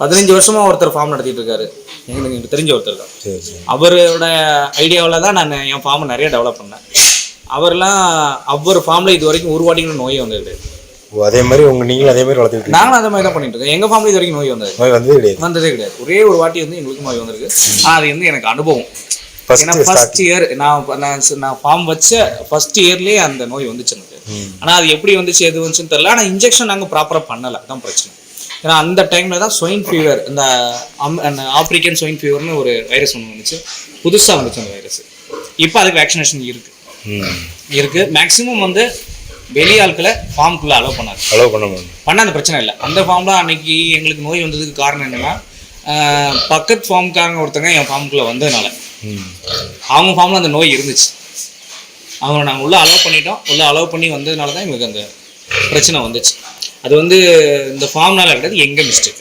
பதினஞ்சு வருஷமா ஒருத்தர் ஃபார்ம் நடத்திட்டு இருக்காரு எங்களுக்கு எனக்கு தெரிஞ்ச ஒருத்தர் தான். சரி சரி. அவரோட ஐடியாவில் தான் நான் என் ஃபார்மை நிறைய டெவலப் பண்ணேன். அவர்லாம் அவர் ஃபார்மில் இது வரைக்கும் ஒரு வாட்டி கூட நோய் வந்தது கிடையாது ஓ அதே மாதிரி உங்க நீங்களும் அதே மாதிரி வளர்த்துக்கிட்டு நாங்களும் அந்த மாதிரி தான் பண்ணிட்டு இருக்கோம். எங்கள் ஃபார்மில் இது வரைக்கும் நோய் வந்தது. நோய் வந்ததே கிடையாது. வந்ததே கிடையாது. ஒரே ஒரு வாட்டி வந்து எங்களுக்கு நோய் வந்திருக்கு. ஆனா, அது வந்து எனக்கு அனுபவம். ஏன்னா ஃபர்ஸ்ட் இயர் நான் நான் ச- நான் ஃபார்ம் வச்ச ஃபர்ஸ்ட் இயர்லயே அந்த நோய் வந்துச்சு எனக்கு. ஆனா அது எப்படி வந்துச்சு எது வந்துச்சுன்னு தெரியல. ஆனா இன்ஜெக்ஷன் நாங்க ப்ராப்பரா பண்ணல. தான் பிரச்சனை. ஏன்னா அந்த டைம்ல தான் ஸ்வைன் ஃபீவர் இந்த அம்- அந்த ஆப்ரிக்கன் ஸ்வைன் ஃபீவர்னு ஒரு வைரஸ் ஒன்று வந்துச்சு. புதுசா வந்துச்சு அந்த வைரஸ் இப்போ அதுக்கு வேக்சினேஷன் இருக்கு. ம். இருக்கு. மேக்ஸிமம் வந்து வெளி ஆட்களை ஃபார்முக்குள்ள அலோவ் பண்ணாது. அலோவ் பண்ண பண்ண அந்த பிரச்சனை இல்லை. அந்த ஃபார்ம்ல அன்னைக்கு எங்களுக்கு நோய் வந்ததுக்கு காரணம் என்னன்னா பக்கத்து ஃபார்முக்காரங்க ஒருத்தங்க என் ஃபார்முக்குள்ள வந்ததுனால. அவங்க ஃபார்ம்ல அந்த நோய் இருந்துச்சு. அவங்க நாங்கள் உள்ள அலோவ் பண்ணிட்டோம். உள்ள அலோவ் பண்ணி வந்ததுனால தான் எங்களுக்கு அந்த பிரச்சனை வந்துச்சு. அது வந்து இந்த ஃபார்ம்னால கிடையாது எங்க மிஸ்டேக்